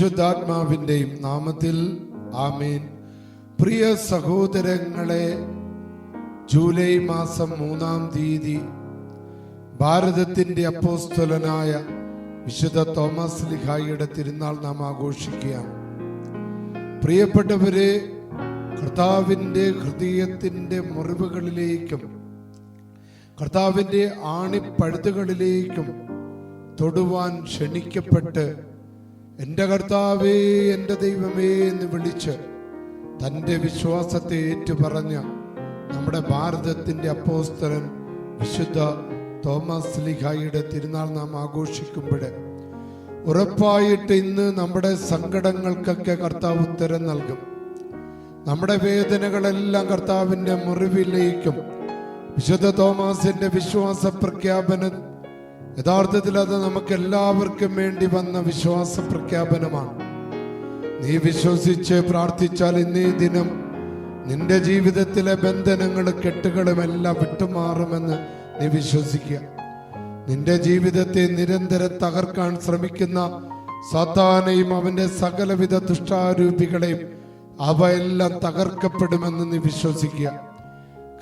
പരിശുദ്ധാത്മാവിന്റെയും നാമത്തിൽ ആമീൻ. പ്രിയ സഹോദരങ്ങളെ ജൂലൈ മാസം മൂന്നാം തീയതി ഭാരതത്തിന്റെ അപ്പോസ്തലനായ വിശുദ്ധ തോമസ് ലിഹായിയുടെ തിരുനാൾ നാം ആഘോഷിക്കുകയാണ്. പ്രിയപ്പെട്ടവരെ കർത്താവിന്റെ ഹൃദയത്തിന്റെ മുറിവുകളിലേക്കും കർത്താവിന്റെ ആണിപ്പഴുതുകളിലേക്കും തൊടുവാൻ ക്ഷണിക്കപ്പെട്ട് എന്റെ കർത്താവേ എന്റെ ദൈവമേ എന്ന് വിളിച്ച് തന്റെ വിശ്വാസത്തെ ഏറ്റുപറഞ്ഞ നമ്മുടെ ഭാരതത്തിന്റെ അപ്പോസ്തലൻ വിശുദ്ധ തോമസ് ലിഹായിയുടെ തിരുനാൾ നാം ആഘോഷിക്കുമ്പോൾ ഉറപ്പായിട്ട് ഇന്ന് നമ്മുടെ സങ്കടങ്ങൾക്കൊക്കെ കർത്താവ് ഉത്തരം നൽകും. നമ്മുടെ വേദനകളെല്ലാം കർത്താവിന്റെ മുറിവിലേക്കും വിശുദ്ധ തോമാസിന്റെ വിശ്വാസ പ്രഖ്യാപനം യഥാർത്ഥത്തിൽ അത് നമുക്ക് എല്ലാവർക്കും വേണ്ടി വന്ന വിശ്വാസ പ്രഖ്യാപനമാണ്. നീ വിശ്വസിച്ച് പ്രാർത്ഥിച്ചാൽ ഇന്നേ ദിനം നിന്റെ ജീവിതത്തിലെ ബന്ധനങ്ങൾ കെട്ടുകളും എല്ലാം വിട്ടുമാറുമെന്ന് നീ വിശ്വസിക്കുക. നിന്റെ ജീവിതത്തെ നിരന്തരം തകർക്കാൻ ശ്രമിക്കുന്ന സാത്താനെയും അവന്റെ സകലവിധ ദുഷ്ടാരൂപികളെയും അവയെല്ലാം തകർക്കപ്പെടുമെന്ന് നീ വിശ്വസിക്കുക.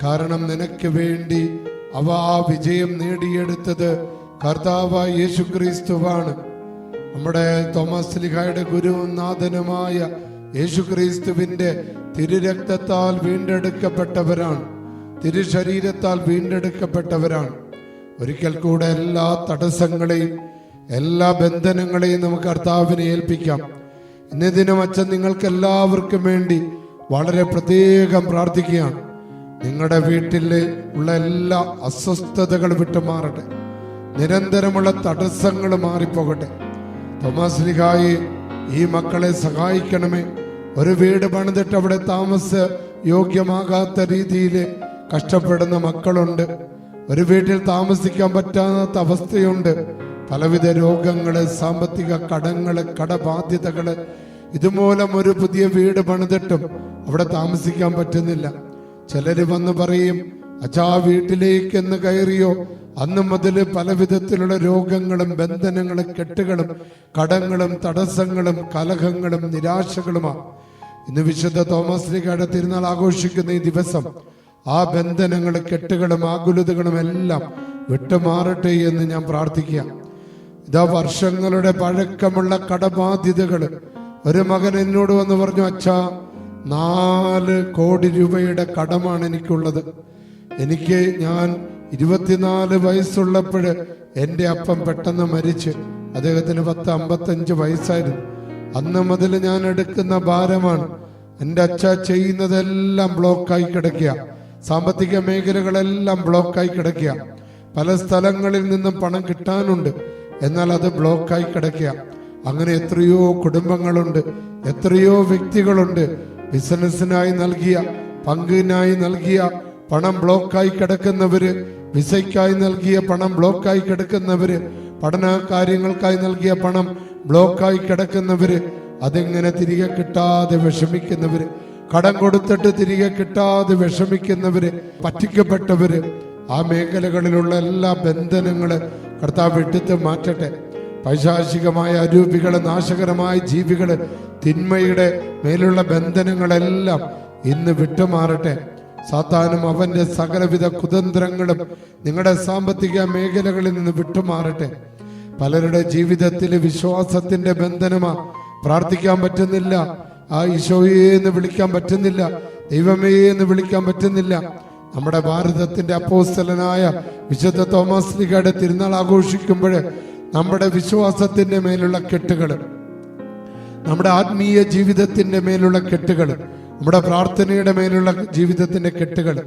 കാരണം നിനക്ക് വേണ്ടി അവ ആ വിജയം നേടിയെടുത്തത് കർത്താവായ യേശു ക്രിസ്തുവാണ് നമ്മുടെ തോമസ് ലിഹായുടെ ഗുരുവും നാഥനുമായ യേശു ക്രിസ്തുവിന്റെ തിരുരക്തത്താൽ വീണ്ടെടുക്കപ്പെട്ടവരാണ്. തിരുശരീരത്താൽ വീണ്ടെടുക്കപ്പെട്ടവരാണ്. ഒരിക്കൽ കൂടെ എല്ലാ തടസ്സങ്ങളെയും എല്ലാ ബന്ധനങ്ങളെയും നമുക്ക് കർത്താവിനെ ഏൽപ്പിക്കാം. ഇന്നേ ദിനം അച്ഛൻ നിങ്ങൾക്ക് എല്ലാവർക്കും വേണ്ടി വളരെ പ്രത്യേകം പ്രാർത്ഥിക്കുകയാണ്. നിങ്ങളുടെ വീട്ടിലെ ഉള്ള എല്ലാ അസ്വസ്ഥതകൾ വിട്ടുമാറട്ടെ. നിരന്തരമുള്ള തടസ്സങ്ങൾ മാറിപ്പോകട്ടെ. തോമസ് ലിഹായി ഈ മക്കളെ സഹായിക്കണമേ. ഒരു വീട് പണിതിട്ട് അവിടെ താമസ യോഗ്യമാകാത്ത രീതിയിൽ കഷ്ടപ്പെടുന്ന മക്കളുണ്ട്. ഒരു വീട്ടിൽ താമസിക്കാൻ പറ്റാത്ത അവസ്ഥയുണ്ട്. പലവിധ രോഗങ്ങൾ സാമ്പത്തിക കടങ്ങൾ കടബാധ്യതകൾ. ഇതുമൂലം ഒരു പുതിയ വീട് പണിതിട്ടും അവിടെ താമസിക്കാൻ പറ്റുന്നില്ല. ചിലര് വന്ന് പറയും അച്ഛാ വീട്ടിലേക്ക് എന്ന് കയറിയോ? അന്ന് മുതൽ പല വിധത്തിലുള്ള രോഗങ്ങളും ബന്ധനങ്ങളും കെട്ടുകളും കടങ്ങളും തടസ്സങ്ങളും കലഹങ്ങളും നിരാശകളുമാണ് ഇന്ന് വിശുദ്ധ തോമസ് ശ്രീകാട തിരുനാൾ ആഘോഷിക്കുന്ന ഈ ദിവസം ആ ബന്ധനങ്ങളും കെട്ടുകളും ആകുലതകളും എല്ലാം വിട്ടുമാറട്ടെ എന്ന് ഞാൻ പ്രാർത്ഥിക്കുക. ഇതാ വർഷങ്ങളുടെ പഴക്കമുള്ള കടബാധ്യതകൾ ഒരു മകൻ എന്നോട് വന്ന് പറഞ്ഞു അച്ഛാ നാല് കോടി രൂപയുടെ കടമാണ് എനിക്കുള്ളത്. എനിക്ക് ഞാൻ ഇരുപത്തിനാല് വയസ്സുള്ളപ്പോൾ എന്റെ അപ്പം പെട്ടെന്ന് മരിച്ച് അദ്ദേഹത്തിന് പത്ത് അമ്പത്തഞ്ച് വയസ്സായിരുന്നു. അന്ന് മുതൽ ഞാൻ എടുക്കുന്ന ഭാരമാണ്. എന്റെ അച്ഛ ചെയ്യുന്നതെല്ലാം ബ്ലോക്കായി കിടക്കുക. സാമ്പത്തിക മേഖലകളെല്ലാം ബ്ലോക്കായി കിടക്കുക. പല സ്ഥലങ്ങളിൽ നിന്നും പണം കിട്ടാനുണ്ട്. എന്നാൽ അത് ബ്ലോക്കായി കിടക്കുക. അങ്ങനെ എത്രയോ കുടുംബങ്ങളുണ്ട്. എത്രയോ വ്യക്തികളുണ്ട്. ബിസിനസ്സിനായി നൽകിയ പങ്കിനായി നൽകിയ പണം ബ്ലോക്കായി കിടക്കുന്നവര് വിസയ്ക്കായി നൽകിയ പണം ബ്ലോക്കായി കിടക്കുന്നവര് പഠന കാര്യങ്ങൾക്കായി നൽകിയ പണം ബ്ലോക്കായി കിടക്കുന്നവര് അതെങ്ങനെ തിരികെ കിട്ടാതെ വിഷമിക്കുന്നവര്? കടം കൊടുത്തിട്ട് തിരികെ കിട്ടാതെ വിഷമിക്കുന്നവര് പറ്റിക്കപ്പെട്ടവര് ആ മേഖലകളിലുള്ള എല്ലാ ബന്ധനങ്ങൾ കർത്താവ് എടുത്ത് മാറ്റട്ടെ. പൈശാചികമായ അരൂപികൾ നാശകരമായ ജീവികൾ തിന്മയുടെ മേലുള്ള ബന്ധനങ്ങളെല്ലാം ഇന്ന് വിട്ടുമാറട്ടെ. സാത്താനും അവന്റെ സകലവിധ കുതന്ത്രങ്ങളും നിങ്ങളുടെ സാമ്പത്തിക മേഖലകളിൽ നിന്ന് വിട്ടുമാറട്ടെ. പലരുടെ ജീവിതത്തിൽ വിശ്വാസത്തിന്റെ ബന്ധനമാ പ്രാർത്ഥിക്കാൻ പറ്റുന്നില്ല. ആ ഈശോയെ എന്ന് വിളിക്കാൻ പറ്റുന്നില്ല. ദൈവമേ എന്ന് വിളിക്കാൻ പറ്റുന്നില്ല. നമ്മുടെ ഭാരതത്തിന്റെ അപ്പോസ്തലനായ വിശുദ്ധ തോമസ് ലിഗയുടെ തിരുനാൾ ആഘോഷിക്കുമ്പോൾ നമ്മുടെ വിശ്വാസത്തിന്റെ മേലുള്ള കെട്ടുകൾ നമ്മുടെ ആത്മീയ ജീവിതത്തിന്റെ മേലുള്ള കെട്ടുകൾ നമ്മുടെ പ്രാർത്ഥനയുടെ മേലുള്ള ജീവിതത്തിന്റെ കെട്ടുകൾ.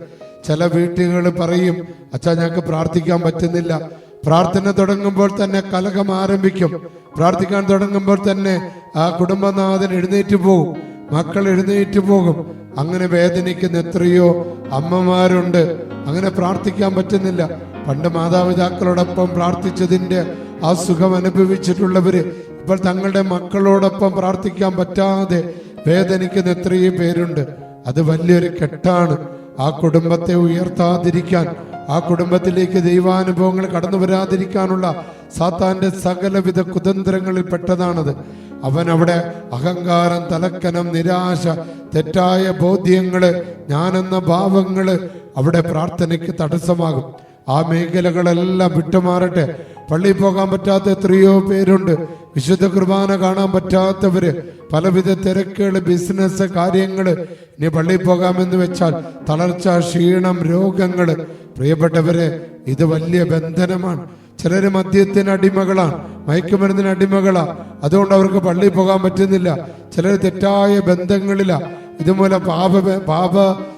ചില വീട്ടുകൾ പറയും അച്ഛാ ഞങ്ങൾക്ക് പ്രാർത്ഥിക്കാൻ പറ്റുന്നില്ല. പ്രാർത്ഥന തുടങ്ങുമ്പോൾ തന്നെ കലകം ആരംഭിക്കും. പ്രാർത്ഥിക്കാൻ തുടങ്ങുമ്പോൾ തന്നെ ആ കുടുംബനാഥൻ എഴുന്നേറ്റ് പോകും മക്കൾ എഴുന്നേറ്റ് പോകും. അങ്ങനെ വേദനിക്കുന്ന എത്രയോ അമ്മമാരുണ്ട്. അങ്ങനെ പ്രാർത്ഥിക്കാൻ പറ്റുന്നില്ല. പണ്ട് മാതാപിതാക്കളോടൊപ്പം പ്രാർത്ഥിച്ചതിന്റെ ആ സുഖം അനുഭവിച്ചിട്ടുള്ളവര് ഇപ്പോൾ തങ്ങളുടെ മക്കളോടൊപ്പം പ്രാർത്ഥിക്കാൻ പറ്റാതെ വേദനിക്കുന്ന എത്രയോ പേരുണ്ട്. അത് വലിയൊരു കെട്ടാണ്. ആ കുടുംബത്തെ ഉയർത്താതിരിക്കാൻ ആ കുടുംബത്തിലേക്ക് ദൈവാനുഭവങ്ങൾ കടന്നു വരാതിരിക്കാനുള്ള സാത്താന്റെ സകലവിധ കുതന്ത്രങ്ങളിൽ പെട്ടതാണത്. അവൻ അവിടെ അഹങ്കാരം തലക്കനം നിരാശ തെറ്റായ ബോധ്യങ്ങൾ ഞാനെന്ന ഭാവങ്ങൾ അവിടെ പ്രാർത്ഥനയ്ക്ക് തടസ്സമാകും. ആ മേഖലകളെല്ലാം വിട്ടുമാറട്ടെ. പള്ളിയിൽ പോകാൻ പറ്റാത്ത എത്രയോ പേരുണ്ട്. വിശുദ്ധ കുർബാന കാണാൻ പറ്റാത്തവര് പലവിധ തിരക്കുകൾ ബിസിനസ് കാര്യങ്ങൾ. ഇനി പള്ളിയിൽ പോകാമെന്ന് വെച്ചാൽ തളർച്ച ക്ഷീണം രോഗങ്ങൾ. പ്രിയപ്പെട്ടവരെ ഇത് വലിയ ബന്ധനമാണ്. ചിലർ മദ്യത്തിന് അടിമകളാണ് മയക്കുമരുന്നിന് അടിമകളാണ്. അതുകൊണ്ട് അവർക്ക് പള്ളിയിൽ പോകാൻ പറ്റുന്നില്ല. ചിലർ തെറ്റായ ബന്ധങ്ങളിലാ. ഇതുമൂലം പാപ പാപ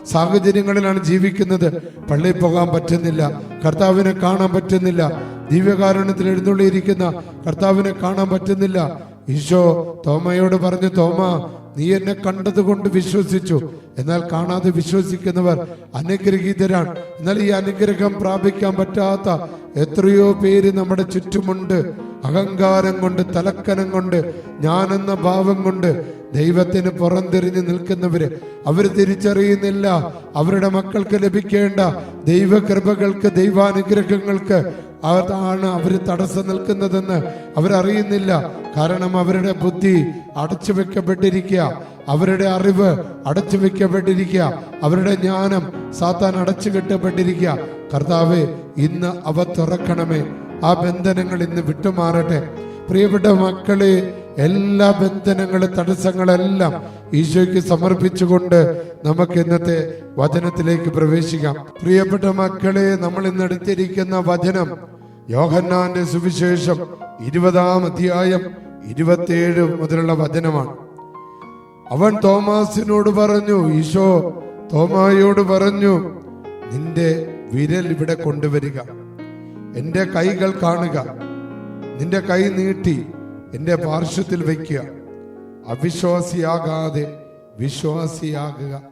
സാഹചര്യങ്ങളിലാണ് ജീവിക്കുന്നത്. പള്ളിയിൽ പോകാൻ പറ്റുന്നില്ല. കർത്താവിനെ കാണാൻ പറ്റുന്നില്ല. ദിവ്യകാരുണ്യത്തിൽ എഴുന്നള്ളിയിരിക്കുന്ന കർത്താവിനെ കാണാൻ പറ്റുന്നില്ല. ഈശോ തോമയോട് പറഞ്ഞു തോമ നീ എന്നെ കണ്ടതുകൊണ്ട് വിശ്വസിച്ചു. എന്നാൽ കാണാതെ വിശ്വസിക്കുന്നവർ അനുഗ്രഹീതരാണ്. എന്നാൽ ഈ അനുഗ്രഹം പ്രാപിക്കാൻ പറ്റാത്ത എത്രയോ പേര് നമ്മുടെ ചുറ്റുമുണ്ട്. അഹങ്കാരം കൊണ്ട് തലക്കനം കൊണ്ട് ഞാനെന്ന ഭാവം കൊണ്ട് ദൈവത്തിന് പുറംതിരിഞ്ഞ് നിൽക്കുന്നവര് അവർ തിരിച്ചറിയുന്നില്ല. അവരുടെ മക്കൾക്ക് ലഭിക്കേണ്ട ദൈവകൃപകൾക്ക് ദൈവാനുഗ്രഹങ്ങൾക്ക് അതാണ് അവർ തടസ്സം നിൽക്കുന്നതെന്ന് അവരറിയുന്നില്ല. കാരണം അവരുടെ ബുദ്ധി അടച്ചു വെക്കപ്പെട്ടിരിക്കുക അവരുടെ അറിവ് അടച്ചു വെക്കപ്പെട്ടിരിക്കുക അവരുടെ ജ്ഞാനം സാത്താൻ അടച്ചു കെട്ടപ്പെട്ടിരിക്കുക കർത്താവെ ഇന്ന് അവ തുറക്കണമേ. ആ ബന്ധനങ്ങൾ ഇന്ന് വിട്ടുമാറട്ടെ. പ്രിയപ്പെട്ട മക്കളെ എല്ലാ ബന്ധനങ്ങളും തടസ്സങ്ങളെല്ലാം ഈശോയ്ക്ക് സമർപ്പിച്ചുകൊണ്ട് നമുക്ക് ഇന്നത്തെ വചനത്തിലേക്ക് പ്രവേശിക്കാം. പ്രിയപ്പെട്ട മക്കളെ നമ്മൾ ഇന്ന് എടുത്തിരിക്കുന്ന വചനം യോഹന്നാന്റെ സുവിശേഷം ഇരുപതാം അധ്യായം ഇരുപത്തിയേഴ് മുതലുള്ള വചനമാണ്. അവൻ തോമാസിനോട് പറഞ്ഞു ഈശോ തോമായോട് പറഞ്ഞു നിന്റെ വിരൽ ഇവിടെ കൊണ്ടുവരിക. എന്റെ കൈകൾ കാണുക. നിന്റെ കൈ നീട്ടി. എന്റെ പാർശ്വത്തിൽ വയ്ക്കുക. അവിശ്വാസിയാകാതെ വിശ്വാസിയാകുക.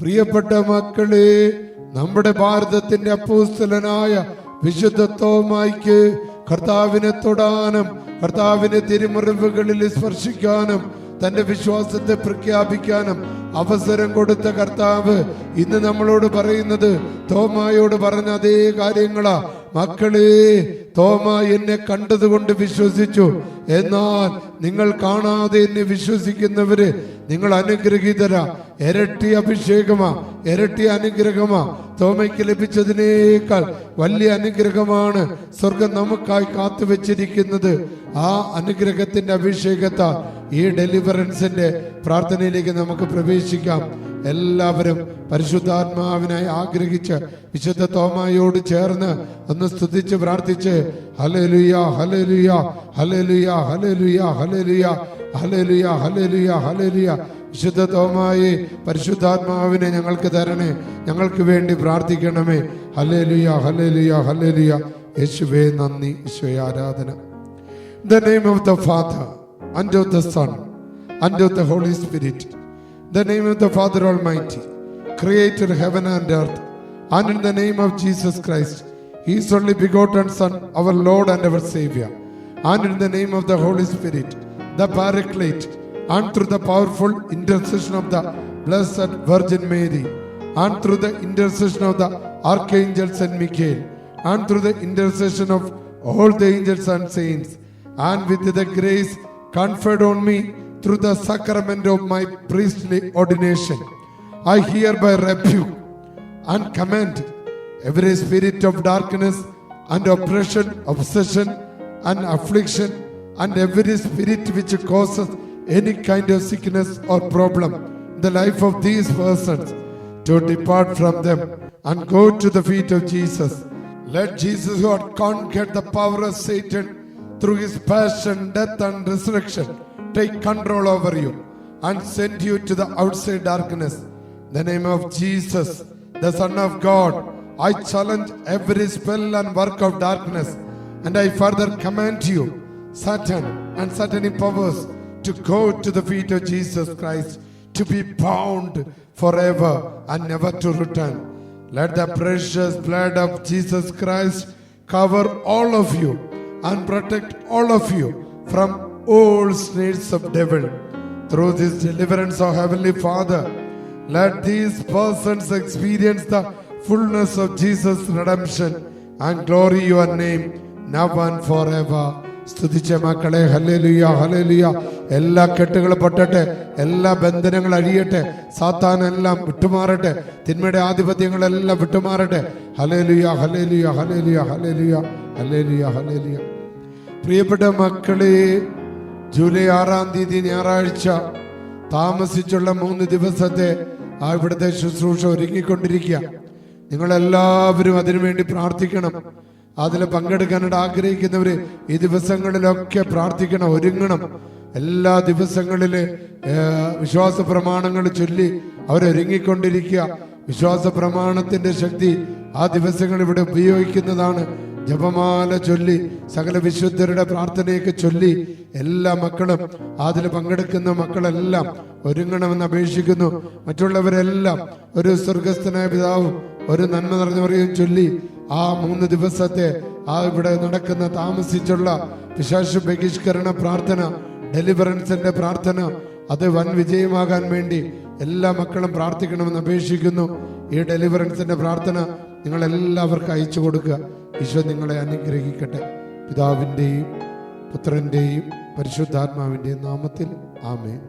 പ്രിയപ്പെട്ട മക്കളെ നമ്മുടെ ഭാരതത്തിന്റെ അപ്പൂസ്തലനായ വിശുദ്ധ തോമായിക്ക് കർത്താവിനെ തൊടാനും കർത്താവിനെ തിരുമുറിവുകളിൽ സ്പർശിക്കാനും തന്റെ വിശ്വാസത്തെ പ്രഖ്യാപിക്കാനും അവസരം കൊടുത്ത കർത്താവ് ഇന്ന് നമ്മളോട് പറയുന്നത് തോമായോട് പറഞ്ഞ അതേ കാര്യങ്ങളാ. മക്കളെ തോമ എന്നെ കണ്ടതുകൊണ്ട് വിശ്വസിച്ചു. എന്നാൽ നിങ്ങൾ കാണാതെ എന്നെ വിശ്വസിക്കുന്നവര് നിങ്ങൾ അനുഗ്രഹീതരാ. ഇരട്ടി അഭിഷേകമാ ഇരട്ടി അനുഗ്രഹമാ. തോമയ്ക്ക് ലഭിച്ചതിനേക്കാൾ വലിയ അനുഗ്രഹമാണ് സ്വർഗം നമുക്കായി കാത്തുവെച്ചിരിക്കുന്നത്. ആ അനുഗ്രഹത്തിന്റെ അഭിഷേകത്താൽ ഈ ഡെലിവറൻസിന്റെ പ്രാർത്ഥനയിലേക്ക് നമുക്ക് പ്രവേശിക്കാം. എല്ലാവരും പരിശുദ്ധാത്മാവിനായി ആഗ്രഹിച്ച് വിശുദ്ധ തോമായോട് ചേർന്ന് ഒന്ന് സ്തുതിച്ച് പ്രാർത്ഥിച്ച് ഹലലുയ ഹലലുയ ഹലലുയ ഹലലുയ ഹലലുയ ഹലലുയ ഹലലുയ ഹലലുയ വിശുദ്ധ തോമായി പരിശുദ്ധാത്മാവിനെ ഞങ്ങൾക്ക് തരണേ. ഞങ്ങൾക്ക് വേണ്ടി പ്രാർത്ഥിക്കണമേ. ഹലേലുയ ഹലേലുയ ഹലേലുയ യേശുവേ നന്ദി യേശുവേ ആരാധന. The name of the father and of the son and of the holy Spirit. The name of the Father Almighty, creator of heaven and earth, and in the name of Jesus Christ, His only begotten Son, our Lord and our Savior, and in the name of the Holy Spirit, the Paraclete, and through the powerful intercession of the Blessed Virgin Mary, and through the intercession of the archangel Saint Michael, and through the intercession of all the angels and saints, and with the grace conferred on me through the sacrament of my priestly ordination, I hereby rebuke and commend every spirit of darkness and oppression, obsession, and affliction, and every spirit which causes any kind of sickness or problem in the life of these persons to depart from them and go to the feet of Jesus. Let Jesus, who had conquered the power of Satan through his passion, death, and resurrection, take control over you and send you to the outside darkness. In the name of Jesus, the Son of God, I challenge every spell and work of darkness, and I further command you, Satan and satanic powers, to go to the feet of Jesus Christ, to be bound forever and never to return. Let the precious blood of Jesus Christ cover all of you and protect all of you from all snares of devil. Through this deliverance of Heavenly Father, let these persons experience the fullness of Jesus' redemption and glory your name now and forever. സ്തുതിച്ച മക്കളെ ഹല്ലേലുയ hallelujah എല്ലാ കെട്ടുകളും പൊട്ടട്ടെ എല്ലാ ബന്ധനങ്ങൾ അഴിയട്ടെ സാത്താനെല്ലാം വിട്ടുമാറട്ടെ തിന്മയുടെ ആധിപത്യങ്ങളെല്ലാം വിട്ടുമാറട്ടെ hallelujah hallelujah hallelujah hallelujah hallelujah hallelujah പ്രിയപ്പെട്ട മക്കളെ July ആറാം തീയതി ഞായറാഴ്ച താമസിച്ചുള്ള മൂന്ന് ദിവസത്തെ ആ ഇവിടുത്തെ ശുശ്രൂഷ ഒരുങ്ങിക്കൊണ്ടിരിക്കുക. നിങ്ങളെല്ലാവരും അതിനുവേണ്ടി പ്രാർത്ഥിക്കണം. അതിൽ പങ്കെടുക്കാനായിട്ട് ആഗ്രഹിക്കുന്നവര് ഈ ദിവസങ്ങളിലൊക്കെ പ്രാർത്ഥിക്കണം ഒരുങ്ങണം. എല്ലാ ദിവസങ്ങളിൽ ഏ, വിശ്വാസ പ്രമാണങ്ങൾ ചൊല്ലി അവരൊരുങ്ങിക്കൊണ്ടിരിക്കുക. വിശ്വാസ പ്രമാണത്തിന്റെ ശക്തി ആ ദിവസങ്ങൾ ഇവിടെ ഉപയോഗിക്കുന്നതാണ്. ജപമാല ചൊല്ലി സകല വിശുദ്ധരുടെ പ്രാർത്ഥനയൊക്കെ ചൊല്ലി എല്ലാ മക്കളും അതിൽ പങ്കെടുക്കുന്ന മക്കളെല്ലാം ഒരുങ്ങണമെന്ന് അപേക്ഷിക്കുന്നു. മറ്റുള്ളവരെല്ലാം ഒരു സ്വർഗസ്ഥനായ പിതാവും ഒരു നന്മ നിറഞ്ഞവരെയും ചൊല്ലി ആ മൂന്ന് ദിവസത്തെ ആ ഇവിടെ നടക്കുന്ന താമസിച്ചുള്ള വിശാശു ബഹിഷ്കരണ പ്രാർത്ഥന ഡെലിവറൻസിന്റെ പ്രാർത്ഥന അത് വൻ വിജയമാകാൻ വേണ്ടി എല്ലാ മക്കളും പ്രാർത്ഥിക്കണമെന്ന് അപേക്ഷിക്കുന്നു. ഈ ഡെലിവറൻസിന്റെ പ്രാർത്ഥന നിങ്ങൾ എല്ലാവർക്കും അയച്ചു കൊടുക്കുക. ഈശോ നിങ്ങളെ അനുഗ്രഹിക്കട്ടെ. പിതാവിന്റെയും പുത്രന്റെയും പരിശുദ്ധാത്മാവിന്റെയും നാമത്തിൽ ആമേൻ.